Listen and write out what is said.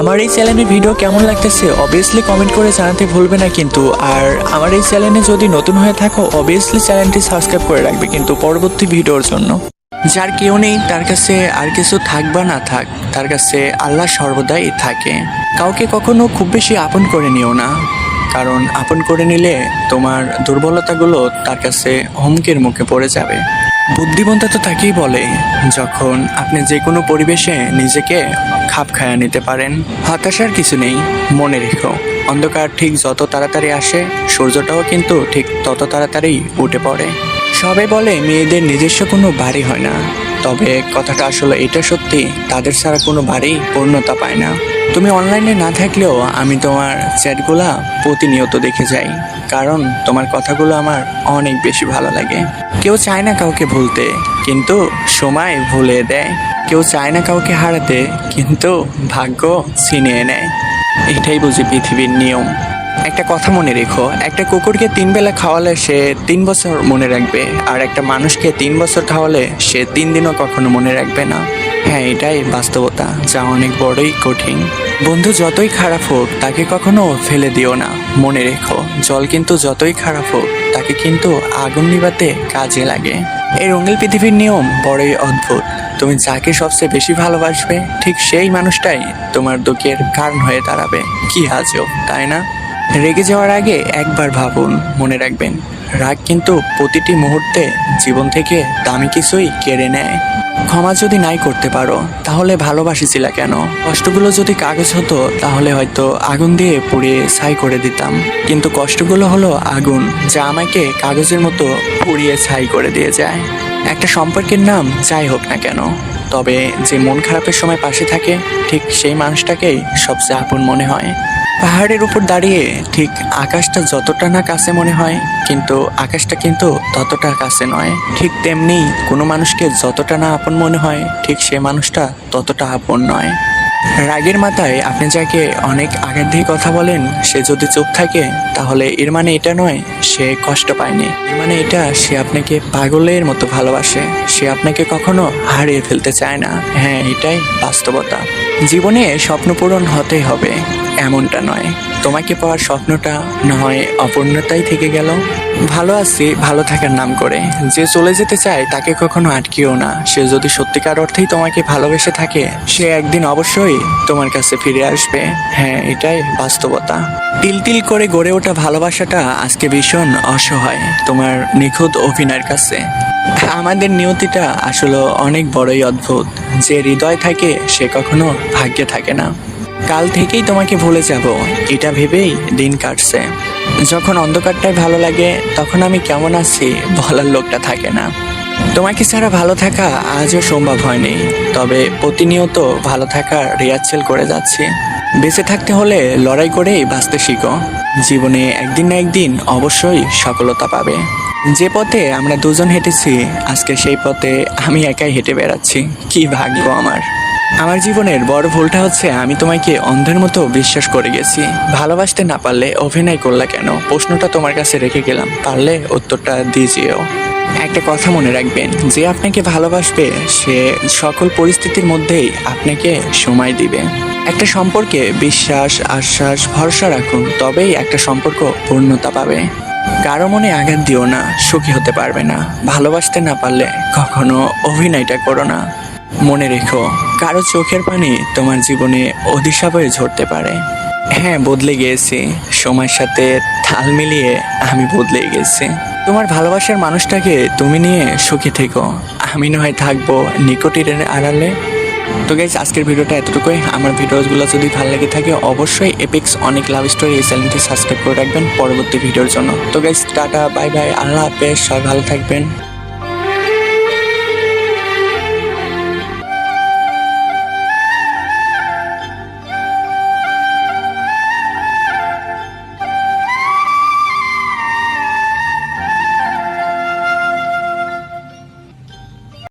আমার এই চ্যানেলের ভিডিও কেমন লাগতেছে অবভিয়াসলি কমেন্ট করে জানাতে ভুলবে না কিন্তু। আর আমার এই চ্যানেলে যদি নতুন হয়ে থাকো অবভিয়াসলি চ্যানেলটি সাবস্ক্রাইব করে রাখবে কিন্তু পরবর্তী ভিডিওর জন্য। যার কেউ নেই, তার কাছে আর কিছু থাক বা না থাক, তার কাছে আল্লাহ সর্বদাই থাকে। কাউকে কখনো খুব বেশি আপন করে নিও না, কারণ আপন করে নিলে তোমার দুর্বলতাগুলো তার কাছে হুমকির মুখে পড়ে যাবে। বুদ্ধিমত্তা তো তাকেই বলে, যখন আপনি যে কোনো পরিবেশে নিজেকে খাপ খায়া নিতে পারেন। হতাশার কিছু নেই, মনে রেখো। অন্ধকার ঠিক যত তাড়াতাড়ি আসে, সূর্যটাও কিন্তু ঠিক তত তাড়াতাড়ি উঠে পড়ে। সবাই বলে মেয়েদের নিজস্ব কোনো বাড়ি হয় না। তবে কথাটা আসলে এটা সত্যি, তাদের ছাড়া কোনো বাড়ি পূর্ণতা পায় না। তুমি অনলাইনে না থাকলেও আমি তোমার চ্যাটগুলা প্রতিনিয়ত দেখে যাই, কারণ তোমার কথাগুলো আমার অনেক বেশি ভালো লাগে। কেউ চায় না কাউকে ভুলতে, কিন্তু সময় ভুলে দেয়। কেউ চায় না কাউকে হারাতে, কিন্তু ভাগ্য ছিনিয়ে নেয়। এটাই বুঝি পৃথিবীর নিয়ম। একটা কথা মনে রেখো, একটা কুকুরকে তিন বেলা খাওয়ালে সে তিন বছর মনে রাখবে, আর একটা মানুষকে তিন বছর খাওয়ালে সে তিন দিনও কখনো মনে রাখবে না। হ্যাঁ এটাই বাস্তবতা, যা অনেক বড়ই কঠিন। বন্ধু, যতই খারাপ হোক, তাকে কখনো ফেলে দিও না। মনে রেখো, জল কিন্তু যতই খারাপ হোক, তাকে কিন্তু আগুন নিবাতে কাজে লাগে। এই রঙিল পৃথিবীর নিয়ম বড়ই অদ্ভুত। তুমি যাকে সবচেয়ে বেশি ভালোবাসবে, ঠিক সেই মানুষটাই তোমার দুঃখের কারণ হয়ে দাঁড়াবে। কি আজও তাই না? রেগে যাওয়ার আগে একবার ভাবুন, মনে রাখবেন, রাগ কিন্তু প্রতিটি মুহূর্তে জীবন থেকে দামি কিছুই কেড়ে নেয়। ক্ষমা যদি নাই করতে পারো, তাহলে ভালোবাসিছিলা কেন? কষ্টগুলো যদি কাগজ হতো, তাহলে হয়তো আগুন দিয়ে পুড়িয়ে ছাই করে দিতাম। কিন্তু কষ্টগুলো হলো আগুন, যা আমাকে কাগজের মতো পুড়িয়ে ছাই করে দিয়ে যায়। একটা সম্পর্কের নাম যাই হোক না কেন তবে যে মন খারাপের সময় পাশে থাকে, ঠিক সেই মানুষটাকেই সবচেয়ে আপন মনে হয়। পাহাড়ের উপর দাঁড়িয়ে ঠিক আকাশটা যতটা না কাছে মনে হয়, কিন্তু আকাশটা কিন্তু ততটা কাছে নয়। ঠিক তেমনি কোনো মানুষকে যতটা না আপন মনে হয়, ঠিক সে মানুষটা ততটা আপন নয়। রাগের মাথায় আপনি যাকে অনেক আগের দিয়ে কথা বলেন, সে যদি চুপ থাকে, তাহলে এর মানে এটা নয়, সে কষ্ট পায়নি। এর মানে এটা, সে আপনাকে পাগলের মতো ভালোবাসে। সে আপনাকে কখনো হারিয়ে ফেলতে চায় না। হ্যাঁ এটাই বাস্তবতা। জীবনে স্বপ্ন পূরণ হতেই হবে। এমনটা নয়। তোমাকে পাওয়ার স্বপ্নটা না হয় অপূর্ণতাই থেকে গেল। ভালো আছি, ভালো থাকার নাম করে। যে চলে যেতে চায় তাকে কখনো আটকিও না। সে যদি সত্যিকার অর্থেই তোমাকে ভালোবেসে থাকে, সে একদিন অবশ্যই তোমার কাছে ফিরে আসবে। হ্যাঁ এটাই বাস্তবতা। তিল তিল করে গড়ে ওঠা ভালোবাসাটা আজকে ভীষণ অসহায় তোমার নিখুঁত অভিনয়ের কাছে। আমাদের নিয়তিটা আসলে অনেক বড়ই অদ্ভুত। যে হৃদয় থাকে, সে কখনো ভাগ্যে থাকে না। কাল থেকেই তোমাকে ভুলে যাব। এটা ভেবেই দিন কাটছে। যখন অন্ধকারটাই ভালো লাগে, তখন আমি কেমন আছি বলার লোকটা থাকে না। তোমাকে ছাড়া ভালো থাকা আজও সম্ভব হয়নি। তবে প্রতিনিয়ত ভালো থাকার রিহার্সেল করে যাচ্ছি। বেঁচে থাকতে হলে লড়াই করেই বাঁচতে শিখো। জীবনে একদিন না একদিন অবশ্যই সফলতা পাবে। যে পথে আমরা দুজন হেঁটেছি, আজকে সেই পথে আমি একাই হেঁটে বেড়াচ্ছি। কি ভাগ্য আমার। আমার জীবনের বড় ভুলটা হচ্ছে আমি তোমাকে অন্ধের মতো বিশ্বাস করে গেছি। ভালোবাসতে না পারলে অভিনয় করলা কেন? প্রশ্নটা তোমার কাছে রেখে গেলাম। পারলে উত্তরটা দিয়েছিও একটা কথা মনে রাখবেন, যে আপনাকে ভালোবাসবে, সে সকল পরিস্থিতির মধ্যেই আপনাকে সময় দিবে। একটা সম্পর্কে বিশ্বাস, আশ্বাস, ভরসা রাখুন, তবেই একটা সম্পর্ক পূর্ণতা পাবে। কারও মনে আঘাত দিও না, সুখী হতে পারবে না। ভালোবাসতে না পারলে কখনো অভিনয়টা করো না। মনে রেখো, কারও চোখের পানি তোমার জীবনে অধিশাপ হয়ে ঝরতে পারে। হ্যাঁ বদলে গিয়েছি। সময়ের সাথে তাল মিলিয়ে আমি বদলে গেছি। তোমার ভালোবাসার মানুষটাকে তুমি নিয়ে সুখী থেকো। আমি নয় থাকব নিকটের আড়ালে। তো গাইজ আজকের ভিডিওটা এতটুকুই। আমার ভিডিওগুলো যদি ভালো লেগে থাকে, অবশ্যই এপিক্স অনেক লাভ স্টোরি এই চ্যানেলটি সাবস্ক্রাইব করে রাখবেন পরবর্তী ভিডিওর জন্য। তো গাইজ টাটা বাই বাই আল্লাহ হাফেজ, সবাই ভালো থাকবেন।